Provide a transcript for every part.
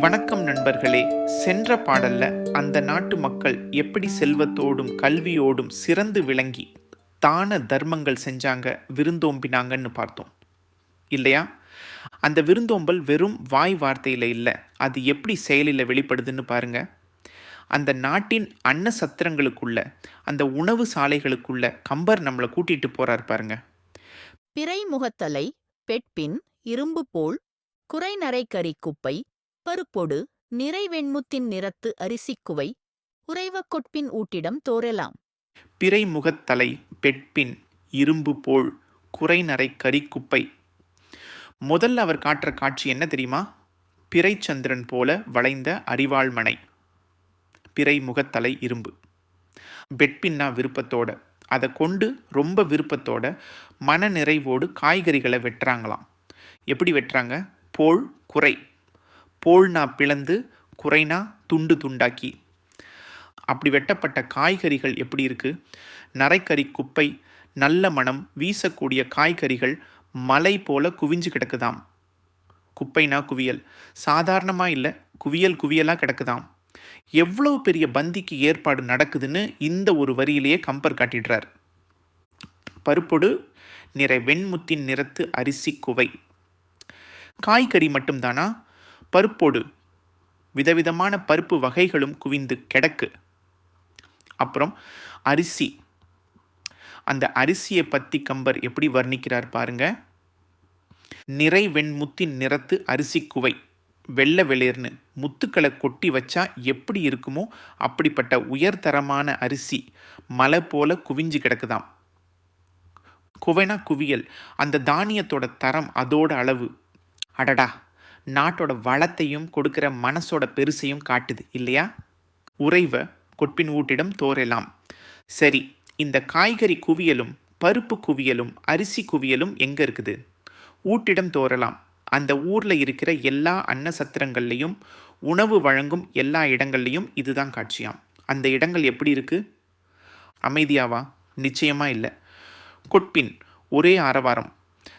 வணக்கம் நண்பர்களே. சென்ற பாடல்ல அந்த நாட்டு மக்கள் எப்படி செல்வத்தோடும் கல்வியோடும் சிறந்து விளங்கி தான தர்மங்கள் செஞ்சாங்க விருந்தோம்பினாங்கன்னு பார்த்தோம். இல்லையா? அந்த விருந்தோம்பல் வெறும் வாய் வார்த்தையில் இல்லை அது எப்படி செயலில் வெளிப்படுதுன்னு பாருங்க. அந்த நாட்டின் அன்ன சத்திரங்களுக்குள்ள அந்த உணவு சாலைகளுக்குள்ள கம்பர் நம்மளை கூட்டிட்டு போறார் பாருங்க. பிறைமுகத்தலை பெட்பின் இரும்பு போல் குறைநரை கறி குப்பை பருப்பொடு நிறைவெண்முத்தின் நிறத்து அரிசிக்குவை உறைவ கொட்பின் ஊட்டிடம் தோறலாம். பிறை முகத்தலை பெட்பின் இரும்பு போல் குறைநரை கரிக்குப்பை முதல்ல அவர் காட்டுற காட்சி என்ன தெரியுமா? பிறைச்சந்திரன் போல வளைந்த அரிவாள்மனை பிறை முகத்தலை இரும்பு. பெட்பின்னா விருப்பத்தோட. அதை கொண்டு ரொம்ப விருப்பத்தோட மன நிறைவோடு காய்கறிகளை வெட்டுறாங்களாம். எப்படி வெட்டுறாங்க? போல் குறை. போல்னா பிளந்து குறைனா துண்டு துண்டாக்கி. அப்படி வெட்டப்பட்ட காய்கறிகள் எப்படி இருக்குது நரைக்கறி குப்பை நல்ல மனம் வீசக்கூடிய காய்கறிகள் மலை போல குவிஞ்சு கிடக்குதாம். குப்பைனா குவியல். சாதாரணமாக இல்லை குவியல் குவியலாக கிடக்குதாம். எவ்வளோ பெரிய பந்திக்கு ஏற்பாடு நடக்குதுன்னு இந்த ஒரு வரியிலேயே கம்பர் காட்டிடுறார். பருப்பொடு நிறை வெண்முத்தின் நிறத்து அரிசி குவை. காய்கறி மட்டும்தானா? பருப்போடு. விதவிதமான பருப்பு வகைகளும் குவிந்து கிடக்கு. அப்புறம் அரிசி. அந்த அரிசியை பற்றி கம்பர் எப்படி வர்ணிக்கிறார் பாருங்க. நிறை வெண்முத்தின் நிறத்து அரிசி குவை. வெள்ளை வெளிர்னு முத்துக்களை கொட்டி வச்சா எப்படி இருக்குமோ அப்படிப்பட்ட உயர்தரமான அரிசி மலை போல குவிஞ்சு கிடக்குதாம். குவைனா குவியல். அந்த தானியத்தோட தரம் அதோட அளவு. அடடா! நாட்டோட வளத்தையும் கொடுக்கிற மனசோட பெருசையும் காட்டுது இல்லையா? உறைவ கொட்பின் ஊட்டிடம் தோறலாம். சரி இந்த காய்கறி குவியலும் பருப்பு குவியலும் அரிசி குவியலும் எங்கே இருக்குது? ஊட்டிடம் தோறலாம். அந்த ஊரில் இருக்கிற எல்லா அன்ன சத்திரங்கள்லையும் உணவு வழங்கும் எல்லா இடங்கள்லையும் இதுதான் காட்சியாம். அந்த இடங்கள் எப்படி இருக்குது அமைதியாவா? நிச்சயமாக இல்லை. கொட்பின் ஒரே ஆரவாரம்.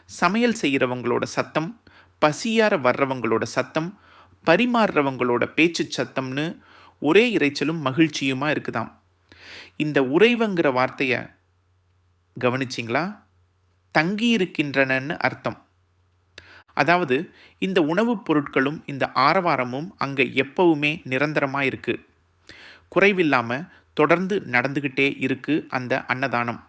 சமையல் செய்கிறவங்களோட சத்தம் பசியார வர்றவங்களோட சத்தம் பரிமாறுறவங்களோட பேச்சு சத்தம்னு ஒரே இறைச்சலும் மகிழ்ச்சியுமா இருக்குதாம்? இந்த உறைவங்கிற வார்த்தையை கவனிச்சிங்களா? தங்கி இருக்கின்றனன்னு அர்த்தம். அதாவது இந்த உணவுப் பொருட்களும் இந்த ஆரவாரமும் அங்கே எப்பவுமே நிரந்தரமாக இருக்குது குறைவில்லாமல் தொடர்ந்து நடந்துக்கிட்டே இருக்குது அந்த அன்னதானம்.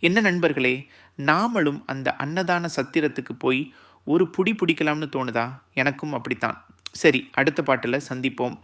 என்ன நண்பர்களே நாமளும் அந்த அன்னதான சத்திரத்துக்கு போய் ஒரு புடி பிடிக்கலாம்னு தோணுதா? எனக்கும் அப்படித்தான். சரி அடுத்த பாட்டில் சந்திப்போம்.